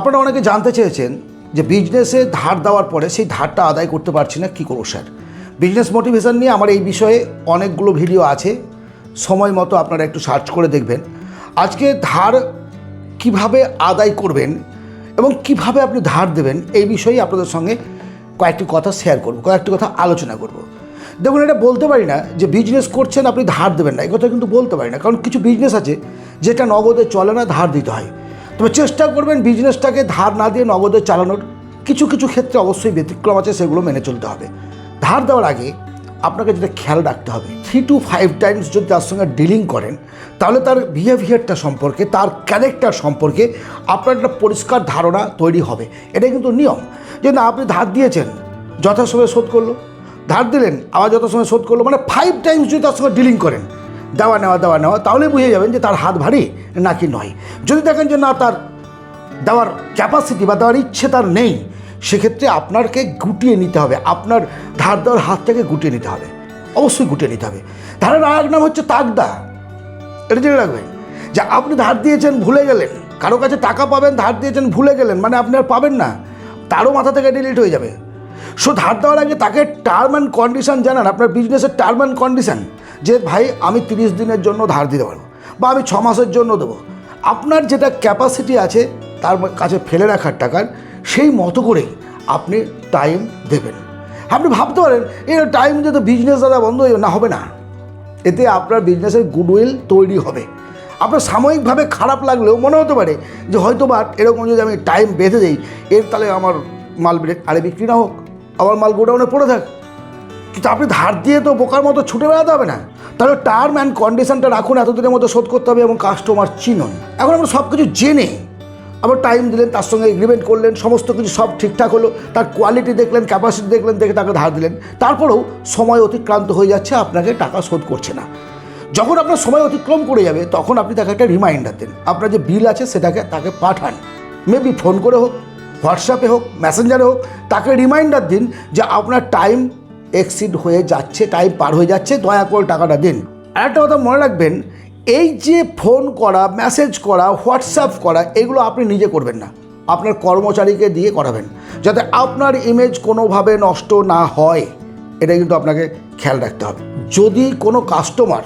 আপনারা অনেকে জানতে চেয়েছেন যে বিজনেসে ধার দেওয়ার পরে সেই ধারটা আদায় করতে পারছি না, কী করব স্যার? বিজনেস মোটিভেশন নিয়ে আমার এই বিষয়ে অনেকগুলো ভিডিও আছে, সময় মতো আপনারা একটু সার্চ করে দেখবেন। আজকে ধার কীভাবে আদায় করবেন এবং কীভাবে আপনি ধার দেবেন এই বিষয়ে আপনাদের সঙ্গে কয়েকটি কথা শেয়ার করব, কয়েকটি কথা আলোচনা করব। দেখুন, এটা বলতে পারি না যে বিজনেস করছেন আপনি ধার দেবেন না এই কথা কিন্তু বলতে পারি না। কারণ কিছু বিজনেস আছে যেটা নগদে চলে না, ধার দিতে হয়। তবে চেষ্টা করবেন বিজনেসটাকে ধার না দিয়ে নগদে চালানোর। কিছু কিছু ক্ষেত্রে অবশ্যই ব্যতিক্রম আছে, সেগুলো মেনে চলতে হবে। ধার দেওয়ার আগে আপনাকে যেটা খেয়াল রাখতে হবে থ্রি টু ফাইভ টাইমস যদি তার সঙ্গে ডিলিং করেন, তাহলে তার বিহেভিয়ারটা সম্পর্কে, তার ক্যারেক্টার সম্পর্কে আপনার একটা পরিষ্কার ধারণা তৈরি হবে। এটাই কিন্তু নিয়ম। যে না, আপনি ধার দিয়েছেন, যথাসময়ে শোধ করল। ধার দিলেন, আবার যথাসময়ে শোধ করল মানে ফাইভ টাইমস যদি তার সঙ্গে ডিলিং করেন দেওয়া নেওয়া দেওয়া নেওয়া, তাহলে বুঝে যাবেন যে তার হাত ভারী নাকি নয়। যদি দেখেন যে না, তার দেওয়ার ক্যাপাসিটি বা দেওয়ার ইচ্ছে তার নেই, সেক্ষেত্রে আপনাকে গুটিয়ে নিতে হবে। আপনার ধার দেওয়ার হাত থেকে গুটিয়ে নিতে হবে। অবশ্যই গুটিয়ে নিতে হবে। ধারের আর এক নাম হচ্ছে তাগদা এটা জেনে রাখবেন যে আপনি ধার দিয়েছেন, ভুলে গেলেন। কারও কাছে টাকা পাবেন, ধার দিয়েছেন, ভুলে গেলেন মানে আপনি আর পাবেন না। তারও মাথা থেকে ডিলিট হয়ে যাবে। সো ধার দেওয়ার আগে তাকে টার্ম অ্যান্ড কন্ডিশন জানান। আপনার বিজনেসের টার্ম অ্যান্ড কন্ডিশন যে ভাই আমি তিরিশ দিনের জন্য ধার দিতে পারব বা আমি ছ মাসের জন্য দেবো। আপনার যেটা ক্যাপাসিটি আছে, তার কাছে ফেলে রাখার টাকার, সেই মতো করেই আপনি টাইম দেবেন। আপনি ভাবতে পারেন, এই টাইম যদি বিজনেস দাদা বন্ধ হয়ে না হবে না। এতে আপনার বিজনেসের গুডউইল তৈরি হবে। আপনার সাময়িকভাবে খারাপ লাগলেও মনে হতে পারে যে হয়তো বা এরকম যদি আমি টাইম বেঁধে দিই, এর তাহলে আমার মাল আরে বিক্রি না হোক, আমার মাল গোডাউনে পড়ে থাক। কিন্তু আপনি ধার দিয়ে তো বোকার মতো ছুটে বেড়াতে হবে না। তাহলে টার্ম অ্যান্ড কন্ডিশনটা রাখুন, এতদিনের মধ্যে শোধ করতে হবে এবং কাস্টমার চিনুন। এখন আমরা সব কিছু জেনে, আবার টাইম দিলেন, তার সঙ্গে এগ্রিমেন্ট করলেন, সমস্ত কিছু সব ঠিকঠাক হলো, তার কোয়ালিটি দেখলেন ক্যাপাসিটি দেখলেন, দেখে তাকে ধার দিলেন। তারপরেও সময় অতিক্রান্ত হয়ে যাচ্ছে, আপনাকে টাকা শোধ করছে না। যখন আপনার সময় অতিক্রম করে যাবে, তখন আপনি তাকে একটা রিমাইন্ডার দেন। আপনার যে বিল আছে, সেটাকে তাকে পাঠান। মেবি ফোন করে হোক হোয়াটসঅ্যাপে হোক মেসেঞ্জারে হোক, তাকে রিমাইন্ডার দিন যে আপনার টাইম এক্সিড হয়ে যাচ্ছে টাইম পার হয়ে যাচ্ছে, দয়া করে টাকাটা দিন। আর একটা কথা মনে রাখবেন, এই যে ফোন করা মেসেজ করা হোয়াটসঅ্যাপ করা, এগুলো আপনি নিজে করবেন না। আপনার কর্মচারীকে দিয়ে করাবেন, যাতে আপনার ইমেজ কোনোভাবে নষ্ট না হয়। এটা কিন্তু আপনাকে খেয়াল রাখতে হবে। যদি কোনো কাস্টমার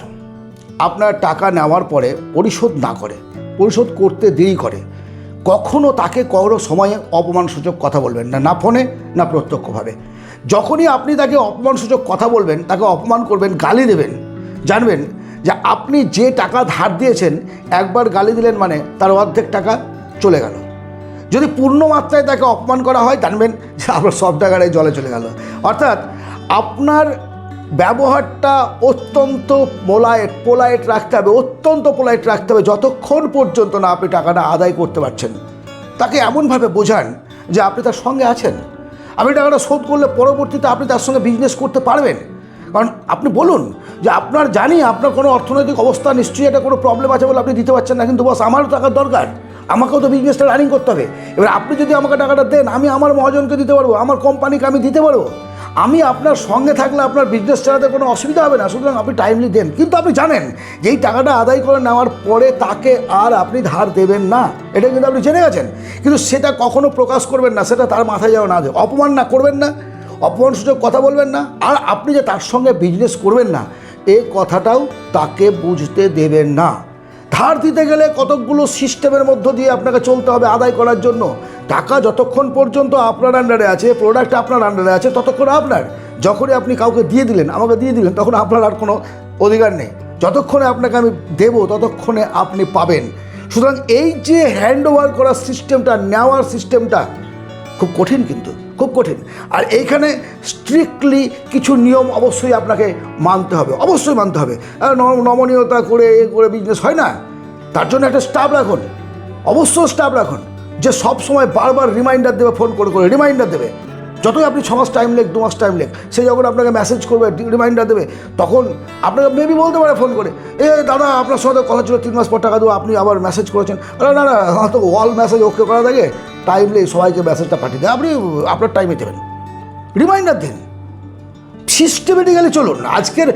আপনার টাকা নেওয়ার পরে পরিশোধ না করে, পরিশোধ করতে দেরি করে কখনো তাকে কোনো সময়ে অপমানসূচক কথা বলবেন না না ফোনে, না প্রত্যক্ষভাবে। যখনই আপনি তাকে অপমানসূচক কথা বলবেন, তাকে অপমান করবেন, গালি দেবেন, জানবেন যে আপনি যে টাকা ধার দিয়েছেন, একবার গালি দিলেন মানে তার অর্ধেক টাকা চলে গেল। যদি পূর্ণ মাত্রায় তাকে অপমান করা হয়, জানবেন যে আপনার সব টাকাটাই জলে চলে গেল। অর্থাৎ আপনার ব্যবহারটা অত্যন্ত মোলায়েট পোলাইট রাখতে হবে, অত্যন্ত পোলাইট রাখতে হবে যতক্ষণ পর্যন্ত না আপনি টাকাটা আদায় করতে পারছেন। তাকে এমনভাবে বোঝান যে আপনি তার সঙ্গে আছেন। আপনি টাকাটা শোধ করলে পরবর্তীতে আপনি তার সঙ্গে বিজনেস করতে পারবেন। কারণ আপনি বলুন যে আপনার জানি আপনার কোনো অর্থনৈতিক অবস্থা নিশ্চয়ই একটা কোনো প্রবলেম আছে বলে আপনি দিতে পারছেন না, কিন্তু বস আমারও টাকার দরকার। আমাকেও তো বিজনেসটা রানিং করতে হবে। এবার আপনি যদি আমাকে টাকাটা দেন, আমি আমার মহাজনকে দিতে পারব, আমার কোম্পানিকে আমি দিতে পারব। আমি আপনার সঙ্গে থাকলে আপনার বিজনেস চালাতে কোনো অসুবিধা হবে না, সুতরাং আপনি টাইমলি দেন। কিন্তু আপনি জানেন যে এই টাকাটা আদায় করে নেওয়ার পরে তাকে আর আপনি ধার দেবেন না, এটা কিন্তু আপনি জেনে গেছেন। কিন্তু সেটা কখনো প্রকাশ করবেন না, সেটা তার মাথায় যেন না অপমান না করবেন না অপমানসূচক কথা বলবেন না, আর আপনি যে তার সঙ্গে বিজনেস করবেন না, এ কথাটাও তাকে বুঝতে দেবেন না। ধার দিতে গেলে কতকগুলো সিস্টেমের মধ্য দিয়ে আপনাকে চলতে হবে আদায় করার জন্য। টাকা যতক্ষণ পর্যন্ত আপনার আন্ডারে আছে প্রোডাক্ট আপনার আন্ডারে আছে, ততক্ষণ আপনার, যখনই আপনি কাউকে দিয়ে দিলেন, আমাকে দিয়ে দিলেন, তখন আপনার আর কোনো অধিকার নেই। যতক্ষণে আপনাকে আমি দেবো, ততক্ষণে আপনি পাবেন। সুতরাং এই যে হ্যান্ড ওভার করার সিস্টেমটা নেওয়ার সিস্টেমটা খুব কঠিন কিন্তু, খুব কঠিন। আর এইখানে স্ট্রিক্টলি কিছু নিয়ম অবশ্যই আপনাকে মানতে হবে, অবশ্যই মানতে হবে। নমনীয়তা করে এ করে বিজনেস হয় না। তার জন্য একটা স্টাফ রাখুন, অবশ্যই স্টাফ রাখুন। যে সব সময় বারবার রিমাইন্ডার দেবে ফোন করে করে রিমাইন্ডার দেবে। যতই আপনি ছ মাস টাইম লেখ, দু মাস টাইম লেখ, সে যখন আপনাকে মেসেজ করবে রিমাইন্ডার দেবে, তখন আপনাকে মেবি বলতে পারে ফোন করে, এ দাদা, আপনার সাথে কথা ছিল, তিন মাস পর টাকা দেবো, আপনি আবার মেসেজ করেছেন। আরে না না তো অল মেসেজ ওকে করা থাকে টাইমলি সবাইকে মেসেজটা পাঠিয়ে দেয় আপনি আপনার টাইমে দেবেন। রিমাইন্ডার দিন। সিস্টেমেটিক্যালি চলুন, আজকের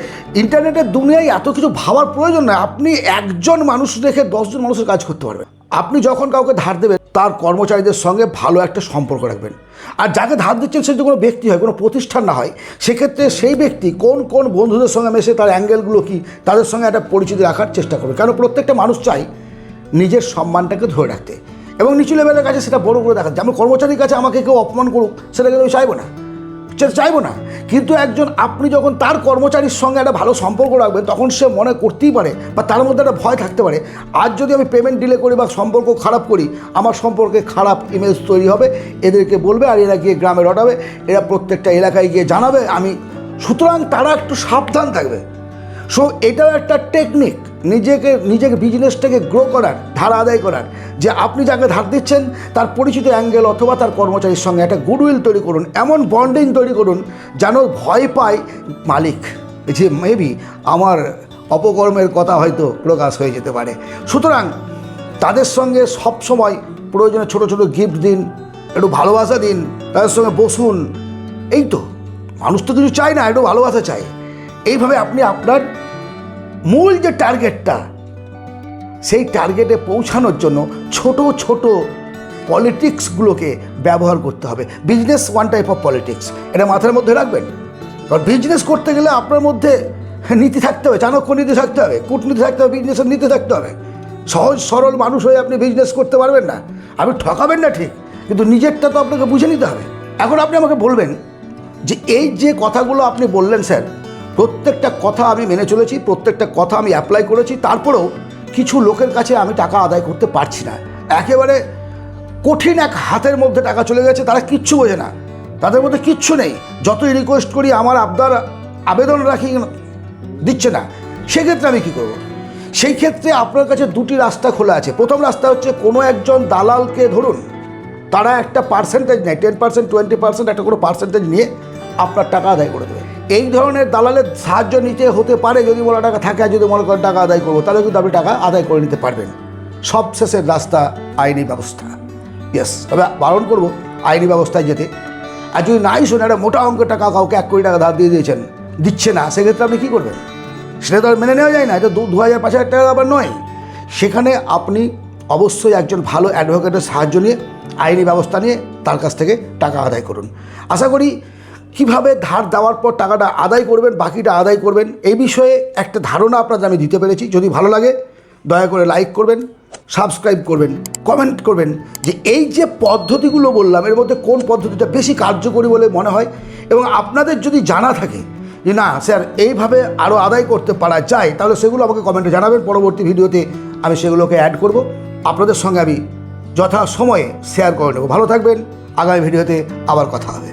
ইন্টারনেটের দুনিয়ায় এত কিছু ভাবার প্রয়োজন নয়, আপনি একজন মানুষ রেখে দশজন মানুষের কাজ করতে পারবেন। আপনি যখন কাউকে ধার দেবেন, তার কর্মচারীদের সঙ্গে ভালো একটা সম্পর্ক রাখবেন। আর যাকে ধার দিচ্ছেন, সে যদি কোনো ব্যক্তি হয়, কোনো প্রতিষ্ঠান না হয়, সেক্ষেত্রে সেই ব্যক্তি কোন কোন বন্ধুদের সঙ্গে মেশে তার অ্যাঙ্গেলগুলো কি, তাদের সঙ্গে একটা পরিচিতি রাখার চেষ্টা করবে। কারণ প্রত্যেকটা মানুষ চাই নিজের সম্মানটাকে ধরে রাখতে। এবং নিচু লেভেলের কাছে সেটা বড় করে দেখা যেমন কর্মচারীর কাছে আমাকে কেউ অপমান করুক, সেটা কিন্তু আমি চাইব না। সেটা চাইব না। কিন্তু একজন আপনি যখন তার কর্মচারীর সঙ্গে একটা ভালো সম্পর্ক রাখবেন, তখন সে মনে করতেই পারে বা তার মধ্যে একটা ভয় থাকতে পারে। আজ যদি আমি পেমেন্ট ডিলে করি বা সম্পর্ক খারাপ করি, আমার সম্পর্কে খারাপ ইমেজ তৈরি হবে, এদেরকে বলবে আর এরা গিয়ে গ্রামে রটাবে, এরা প্রত্যেকটা এলাকায় গিয়ে জানাবে। আমি সুতরাং তারা একটু সাবধান থাকবে। সো এটাও একটা টেকনিক নিজেকে নিজেকে বিজনেসটাকে গ্রো করার, ধার আদায় করার, যে আপনি যাকে ধার দিচ্ছেন, তার পরিচিত অ্যাঙ্গেল অথবা তার কর্মচারীর সঙ্গে একটা গুডউইল তৈরি করুন, এমন বন্ডিং তৈরি করুন, যেন ভয় পায় মালিক। যে মেবি আমার অপকর্মের কথা হয়তো প্রকাশ হয়ে যেতে পারে। সুতরাং তাদের সঙ্গে সবসময় প্রয়োজনে ছোট ছোট গিফট দিন, একটু ভালোবাসা দিন, তাদের সঙ্গে বসুন। এই তো, মানুষ তো কিছু চায় না, একটু ভালোবাসা চায়। এইভাবে আপনি আপনার মূল যে টার্গেটটা সেই টার্গেটে পৌঁছানোর জন্য ছোট ছোট পলিটিক্সগুলোকে ব্যবহার করতে হবে। Business one type of politics এটা মাথার মধ্যে রাখবেন। কারণ বিজনেস করতে গেলে আপনার মধ্যে নীতি থাকতে হবে, চাণক্য নীতি থাকতে হবে, কূটনীতি থাকতে হবে বিজনেসের নীতি থাকতে হবে। সহজ, সরল মানুষ হয়ে আপনি বিজনেস করতে পারবেন না। আপনি ঠকাবেন না ঠিক, কিন্তু নিজেরটা তো আপনাকে বুঝে নিতে হবে। এখন আপনি আমাকে বলবেন যে এই যে কথাগুলো আপনি বললেন, স্যার প্রত্যেকটা কথা আমি মেনে চলেছি, প্রত্যেকটা কথা আমি অ্যাপ্লাই করেছি, তারপরেও কিছু লোকের কাছে আমি টাকা আদায় করতে পারছি না। একেবারে কঠিন এক হাতের মধ্যে টাকা চলে গেছে, তারা কিচ্ছু বোঝে না। তাদের মধ্যে কিচ্ছু নেই। যতই রিকোয়েস্ট করি, আমার আবদার, আবেদন রাখি দিচ্ছে না। সেক্ষেত্রে আমি কী করব? সেই ক্ষেত্রে আপনার কাছে দুটি রাস্তা খোলা আছে। প্রথম রাস্তা হচ্ছে, কোনো একজন দালালকে ধরুন, তারা একটা পার্সেন্টেজ নেয় টেন পার্সেন্ট টোয়েন্টি পার্সেন্ট একটা কোনো পার্সেন্টেজ নিয়ে আপনার টাকা আদায় করে দেবে। এই ধরনের দালালের সাহায্য নিতে হতে পারে যদি বলা টাকা থাকে, আর যদি মনে করেন টাকা আদায় করব, তাহলে কিন্তু আপনি টাকা আদায় করে নিতে পারবেন। সবশেষের রাস্তা, আইনি ব্যবস্থা। ইয়েস তবে বারণ করব, আইনি ব্যবস্থায় যেতে। আর যদি নাই শোনে একটা মোটা অঙ্কের টাকা কাউকে এক কোটি টাকা ধার দিয়ে দিয়েছেন, দিচ্ছে না, সেক্ষেত্রে আপনি কী করবেন? সেটা তো আর মেনে নেওয়া যায় না, এটা দু দু হাজার পাঁচ হাজার টাকা আবার নয়। সেখানে আপনি অবশ্যই একজন ভালো অ্যাডভোকেটের সাহায্য নিয়ে, আইনি ব্যবস্থা নিয়ে তার কাছ থেকে টাকা আদায় করুন। আশা করি কীভাবে ধার দেওয়ার পর টাকাটা আদায় করবেন, বাকিটা আদায় করবেন, এই বিষয়ে একটা ধারণা আপনাদের আমি দিতে পেরেছি। যদি ভালো লাগে, দয়া করে লাইক করবেন সাবস্ক্রাইব করবেন কমেন্ট করবেন যে এই যে পদ্ধতিগুলো বললাম, এর মধ্যে কোন পদ্ধতিটা বেশি কার্যকরী বলে মনে হয়? এবং আপনাদের যদি জানা থাকে যে না, স্যার, এইভাবে আরও আদায় করতে পারা যায়, তাহলে সেগুলো আমাকে কমেন্টে জানাবেন। পরবর্তী ভিডিওতে আমি সেগুলোকে অ্যাড করব। আপনাদের সঙ্গে আমি যথা সময়ে শেয়ার করে নেব। ভালো থাকবেন। আগামী ভিডিওতে আবার কথা হবে।